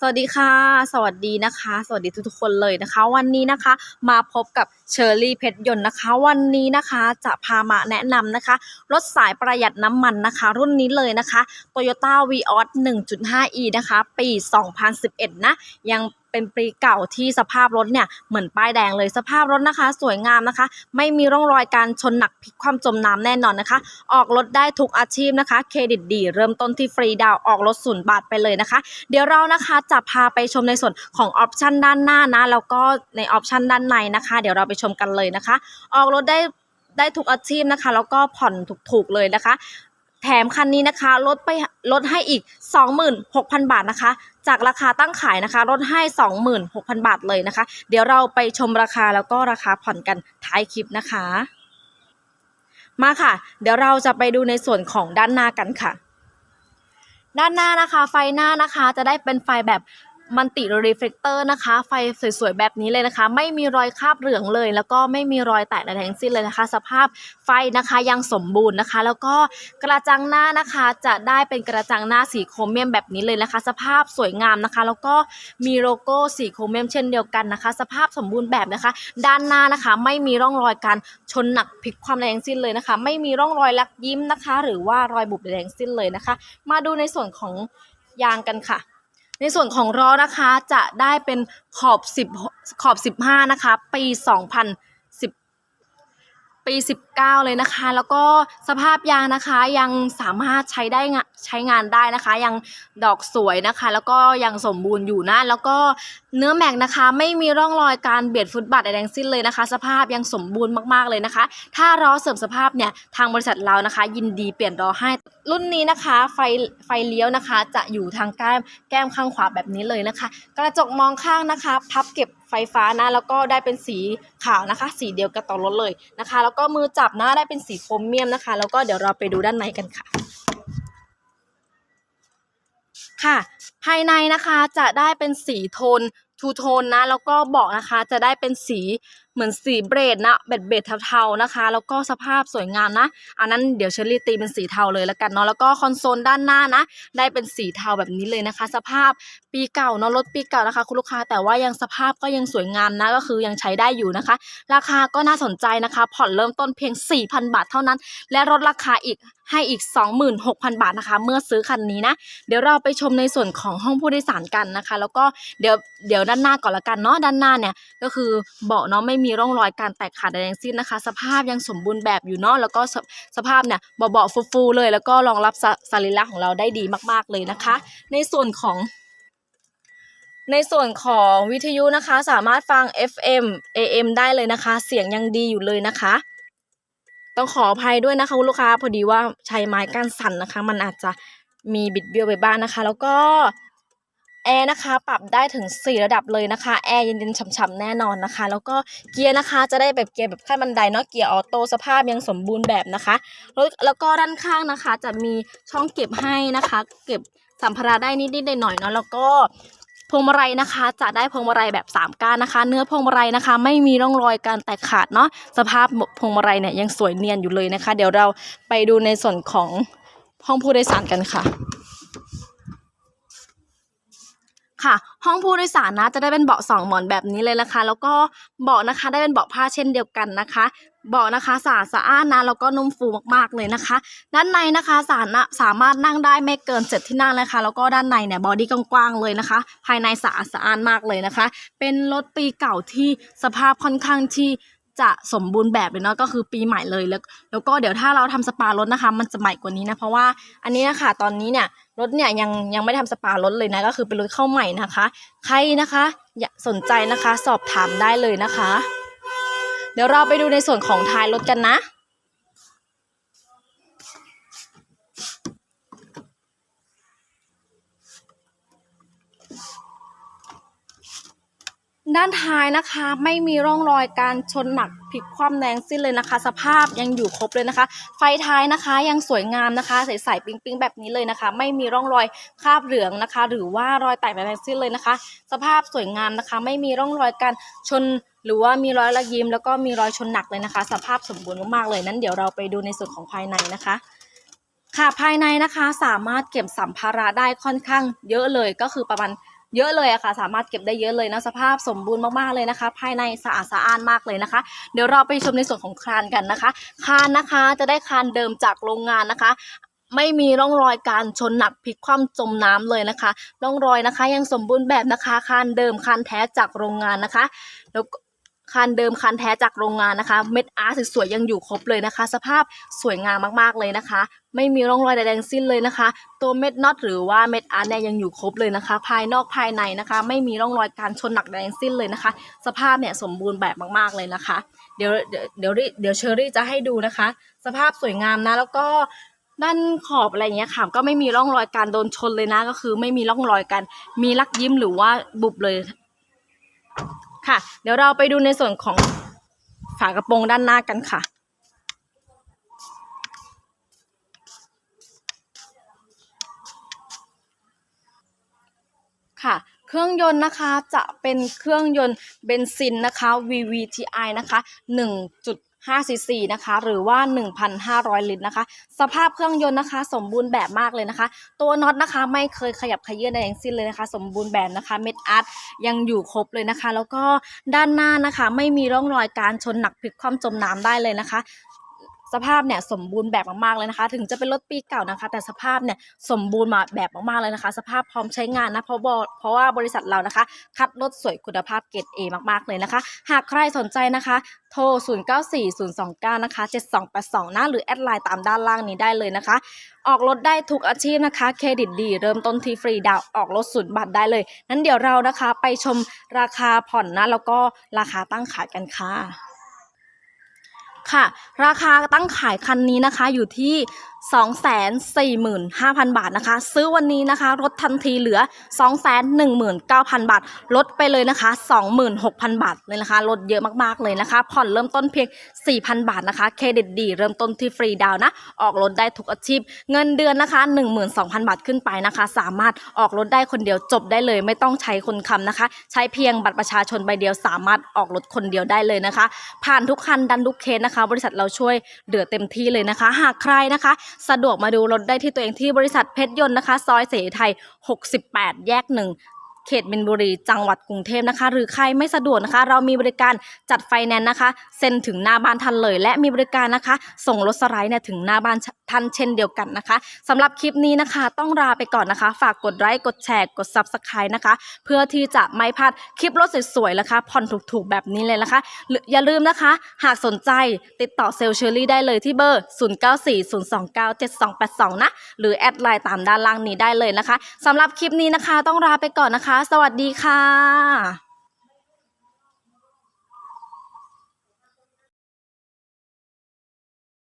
สวัสดีค่ะ สวัสดีนะคะ สวัสดีทุกๆคนเลยนะคะ วันนี้นะคะมาพบกับเชอรี่เพชรยนต์นะคะ วันนี้นะคะจะพามาแนะนำนะคะ รถสายประหยัดน้ำมันนะคะ รุ่นนี้เลยนะคะ Toyota Vios 1.5e นะคะ ปี 2011 นะ ยัง เป็นปีเก่าที่สภาพรถเนี่ยเหมือนป้ายแดงเลยสภาพรถนะคะ สวยงามนะคะ ไม่มีร่องรอยการชนหนักพลิกคว่ำจมน้ำแน่นอนนะคะ ออกรถได้ทุกอาชีพนะคะ เครดิตดี เริ่มต้นที่ฟรีดาวออกรถศูนย์บาทไปเลยนะคะ เดี๋ยวเรานะคะจะพาไปชมในส่วนของออปชันด้านหน้านะแล้วก็ในออปชันด้านในนะคะ เดี๋ยวเราไปชมกันเลยนะคะ ออกรถได้ได้ทุกอาชีพนะคะ แล้วก็ผ่อนถูกๆเลยนะคะ แถมคันนี้นะคะลดไปลดให้อีก 26,000 บาทนะคะ จากราคาตั้งขายนะคะลดให้ 26,000 บาทเลยนะคะ เดี๋ยวเราไปชมราคาแล้วก็ราคาผ่อนกันท้ายคลิปนะคะ มาค่ะ เดี๋ยวเราจะไปดูในส่วนของด้านหน้ากันค่ะ ด้านหน้านะคะ ไฟหน้านะคะจะได้เป็นไฟแบบ มันติรีเฟลเตอร์นะคะ ไฟสวยๆ แบบนี้เลยนะคะ ไม่มีรอยคราบเหลืองเลย แล้วก็ไม่มีรอยแตกใดๆทั้งสิ้นเลยนะคะ สภาพไฟนะคะยังสมบูรณ์นะคะ แล้วก็กระจังหน้านะคะจะได้เป็นกระจังหน้าสีโครเมียมแบบนี้เลยนะคะ สภาพสวยงามนะคะ แล้วก็มีโลโก้สีโครเมียมเช่นเดียวกันนะคะ สภาพสมบูรณ์แบบนะคะ ด้านหน้านะคะ ไม่มีร่องรอยการชนหนักพลิกความแรงสิ้นเลยนะคะ ไม่มีร่องรอยลักยิ้มนะคะ หรือว่ารอยบุบใดทั้งสิ้นเลยนะคะ มาดูในส่วนของยางกันค่ะ ในส่วนของล้อนะคะจะได้เป็นขอบ10ขอบ 15 นะคะ ปี 2010 ปี 19 เลยนะคะ แล้วก็สภาพยางนะคะยังสามารถใช้ได้ใช้งานได้นะคะ ยังดอกสวยนะคะ แล้วก็ยังสมบูรณ์อยู่นะ แล้วก็เนื้อแม็กนะคะ ไม่มีร่องรอยการเบียดฟุตบาทใดทั้งสิ้นเลยนะคะ สภาพยังสมบูรณ์มากๆเลยนะคะ ถ้าล้อเสริมสภาพเนี่ยทางบริษัทเรานะคะ ยินดีเปลี่ยนล้อให้ รุ่นนี้นะคะไฟไฟเลี้ยวนะคะ จะอยู่ทางแก้มแก้มข้างขวาแบบนี้เลยนะคะ กระจกมองข้างนะคะ พับเก็บไฟฟ้านะแล้วก็ได้เป็นสีขาวนะคะ สีเดียวกับต่อรถเลยนะคะ แล้วก็มือจับนะได้เป็นสีโครเมียมนะคะ แล้วก็เดี๋ยวเราไปดูด้านในกันค่ะค่ะ ภายในนะคะจะได้เป็นสีโทนทูโทนนะ แล้วก็เบาะนะคะจะได้เป็นสี เหมือนสีเบรดนะเบ็ดเบดเทาๆนะคะ แล้วก็สภาพสวยงามนะ อันนั้นเดี๋ยวเชอรี่ตีเป็นสีเทาเลยแล้วกันเนาะแล้วก็คอนโซลด้านหน้านะ ได้เป็นสีเทาแบบนี้เลยนะคะ สภาพปีเก่าเนาะรถปีเก่านะคะ คุณลูกค้าแต่ว่ายังสภาพก็ยังสวยงามนะก็คือยังใช้ได้อยู่นะคะ ราคาก็น่าสนใจนะคะ ผ่อนเริ่มต้นเพียง 4,000 บาทเท่านั้น และลดราคาอีกให้อีก 26,000 บาทนะคะ เมื่อซื้อคันนี้นะ เดี๋ยวเราไปชมในส่วนของห้องผู้โดยสารกันนะคะ แล้วก็เดี๋ยวเดี๋ยวด้านหน้าก่อนละกันเนาะด้านหน้าเนี่ยก็คือเบาะเนาะไม่มีีร่องรอยการแตกขาดใดๆทั้งสิ้นนะคะ สภาพยังสมบูรณ์แบบอยู่เนาะแล้วก็สสภาพเนี่ยเบาๆฟูๆเลย แล้วก็รองรับสสรีระของเราได้ดีมาก ๆเลยนะคะ ในส่วนของในส่วนของวิทยุนะคะสามารถฟัง FM AM ได้เลยนะคะ เสียงยังดีอยู่เลยนะคะ ต้องขออภัยด้วยนะคะคุณลูกค้าพอดีว่าใช้ไม้กั้นสั่นนะคะ มันอาจจะมีบิดเบี้ยวไปบ้างนะคะ แล้วก็ แอร์นะคะปรับได้ถึง 4 ระดับเลยนะคะ แอร์เย็นๆฉ่ำๆแน่นอนนะคะ แล้วก็เกียร์นะคะจะได้แบบเกียร์แบบขั้นบันไดเนาะเกียร์ออโต้สภาพยังสมบูรณ์แบบนะคะแล้วแล้วก็ด้านข้างนะคะ จะมีช่องเก็บให้นะคะ เก็บสัมภาระได้นิดๆหน่อยๆเนาะแล้วก็พวงมาลัยนะคะ จะได้พวงมาลัยแบบ 3ก้านนะคะ เนื้อพวงมาลัยนะคะ ไม่มีร่องรอยการแตกขาดเนาะสภาพพวงมาลัยเนี่ยยังสวยเนียนอยู่เลยนะคะ เดี๋ยวเราไปดูในส่วนของห้องผู้โดยสารกันค่ะ ค่ะ ห้องผู้โดยสารนะจะได้เป็นเบาะสองหมอนแบบนี้เลยนะคะ แล้วก็เบาะนะคะได้เป็นเบาะผ้าเช่นเดียวกันนะคะ เบาะนะคะสะอาดสะอานนะแล้วก็นุ่มฟูมากๆเลยนะคะ ด้านในนะคะสารสามารถนั่งได้ไม่เกินเจ็ดที่นั่งเลยค่ะแล้วก็ด้านในเนี่ยบอดี้กว้างๆเลยนะคะ ภายในสะอาดสะอานมากเลยนะคะ เป็นรถปีเก่าที่สภาพค่อนข้างที่ จะสมบูรณ์แบบเลยเนาะก็คือปีใหม่เลยแล้ว แล้วก็เดี๋ยวถ้าเราทำสปารถนะคะ มันจะใหม่กว่านี้นะเพราะว่าอันนี้นะคะตอนนี้เนี่ยรถเนี่ยยังยังไม่ได้ทำสปารถเลยนะก็คือเป็นรถเข้าใหม่นะคะ ใครนะคะอยากสนใจนะคะสอบถามได้เลยนะคะ เดี๋ยวเราไปดูในส่วนของท้ายรถกันนะ ด้านท้ายนะคะ ไม่มีร่องรอยการชนหนักพลิกคว่ำแรงสิ้นเลยนะคะ สภาพยังอยู่ครบเลยนะคะ ไฟท้ายนะคะยังสวยงามนะคะ ใสๆปิ๊งๆแบบนี้เลยนะคะ ไม่มีร่องรอยคราบเหลืองนะคะ หรือว่ารอยแตกแรงสิ้นเลยนะคะ สภาพสวยงามนะคะ ไม่มีร่องรอยการชนหรือว่ามีรอยระยิมแล้วก็มีรอยชนหนักเลยนะคะ สภาพสมบูรณ์มากๆเลยนั้นเดี๋ยวเราไปดูในส่วนของภายในนะคะค่ะภายในนะคะสามารถเก็บสัมภาระได้ค่อนข้างเยอะเลยก็คือประมาณ เยอะเลยอะค่ะ สามารถเก็บได้เยอะเลยนะสภาพสมบูรณ์มากๆเลยนะคะ ภายในสะอาดสะอ้านมากเลยนะคะ เดี๋ยวเราไปชมในส่วนของคานกันนะคะ คานนะคะจะได้คานเดิมจากโรงงานนะคะไม่มีร่องรอยการชนหนักพลิกคว่ำจมน้ำเลยนะคะ ร่องรอยนะคะยังสมบูรณ์แบบนะคะคานเดิมคานแท้จากโรงงานนะคะ แล้วก็ คานเดิมคานแท้จากโรงงานนะคะ เม็ดอาร์ตสวยๆยังอยู่ครบเลยนะคะ สภาพสวยงามมากๆเลยนะคะ ไม่มีร่องรอยใดๆสิ้นเลยนะคะ ตัวเม็ดน็อตหรือว่าเม็ดอาร์ตเนี่ยยังอยู่ครบเลยนะคะ ภายนอกภายในนะคะ ไม่มีร่องรอยการชนหนักใดๆสิ้นเลยนะคะ สภาพเนี่ยสมบูรณ์แบบมากๆเลยนะคะ เดี๋ยวเดี๋ยวเดี๋ยวเดี๋ยวเชอรี่จะให้ดูนะคะ สภาพสวยงามนะแล้วก็ด้านขอบอะไรเงี้ยค่ะก็ไม่มีร่องรอยการโดนชนเลยนะก็คือ ไม่มีร่องรอยการมีลักยิ้มหรือว่าบุบเลย ค่ะ เดี๋ยวเราไปดูในส่วนของฝากระโปรงด้านหน้ากันค่ะค่ะ เครื่องยนต์นะคะจะเป็นเครื่องยนต์เบนซินนะคะ VVTi นะคะ 1.5 cc นะคะ หรือว่า 1,500 ลิตรนะคะ สภาพเครื่องยนต์นะคะ สมบูรณ์แบบมากเลยนะคะ ตัวน็อตนะคะไม่เคยขยับขยื่นใดทั้งสิ้นเลยนะคะ สมบูรณ์แบบนะคะ เม็ดอาร์ตยังอยู่ครบเลยนะคะ แล้วก็ด้านหน้านะคะ ไม่มีร่องรอยการชนหนักพลิกคว่ำจมน้ำได้เลยนะคะ สภาพเนี่ยสมบูรณ์แบบมากๆเลยนะคะ ถึงจะเป็นรถปีเก่านะคะ แต่สภาพเนี่ยสมบูรณ์มาแบบมากๆเลยนะคะ สภาพพร้อมใช้งานนะเพราะบเพราะว่าบริษัทเรานะคะ คัดรถสวยคุณภาพเกรด A มากๆเลยนะคะ หากใครสนใจนะคะ โทร 094029 นะคะ 7282 นะ หรือแอดไลน์ตามด้านล่างนี้ได้เลยนะคะ ออกรถได้ทุกอาชีพนะคะ เครดิตดี เริ่มต้นที่ฟรีดาวออกรถศูนย์บาทได้เลย นั้นเดี๋ยวเรานะคะไปชมราคาผ่อนนะ แล้วก็ราคาตั้งขายกันค่ะ ค่ะ ราคาตั้งขายคันนี้นะคะอยู่ที่ 245,000 บาทนะคะ ซื้อวันนี้นะคะลดทันทีเหลือ 219,000 บาทลดไปเลยนะคะ 26,000 บาทเลยนะคะลดเยอะมากๆเลยนะคะ ผ่อนเริ่มต้นเพียง 4,000 บาทนะคะ เครดิตดี เริ่มต้นที่ฟรีดาวน์นะออกรถได้ทุกอาชีพ เงินเดือนนะคะ 12,000 บาทขึ้นไปนะคะ สามารถออกรถได้คนเดียวจบได้เลย ไม่ต้องใช้คนค้ำนะคะ ใช้เพียงบัตรประชาชนใบเดียวสามารถออกรถคนเดียวได้เลยนะคะ ผ่านทุกคันดันทุกเคสนะคะบริษัทเราช่วยเหลือเต็มที่เลยนะคะ หากใครนะคะ สะดวกมาดูรถได้ที่ตัวเองที่บริษัทเพชรยนต์นะคะ ซอยเสรีไทย 68 แยกหนึ่ง เขตมินบุรี จังหวัดกรุงเทพนะคะ หรือใครไม่สะดวกนะคะ เรามีบริการจัดไฟแนนซ์นะคะเซ็นถึงหน้าบ้านทันเลย และมีบริการนะคะ ส่งรถสไลด์เนี่ยถึงหน้าบ้านทันเช่นเดียวกันนะคะสำหรับคลิปนี้นะคะ ต้องลาไปก่อนนะคะ ฝากกดไลค์กดแชร์กด Subscribe นะคะ เพื่อที่จะไม่พลาดคลิปรถสวยๆนะคะผ่อนถูกๆแบบนี้เลยนะคะอย่าลืมนะคะ หากสนใจติดต่อเซลล์เชอรี่ได้เลยที่เบอร์ 0940297282 นะ หรือแอดไลน์ตามด้านล่างนี้ได้เลยนะคะสำหรับคลิปนี้นะคะ ต้องลาไปก่อนนะคะสวัสดีค่ะ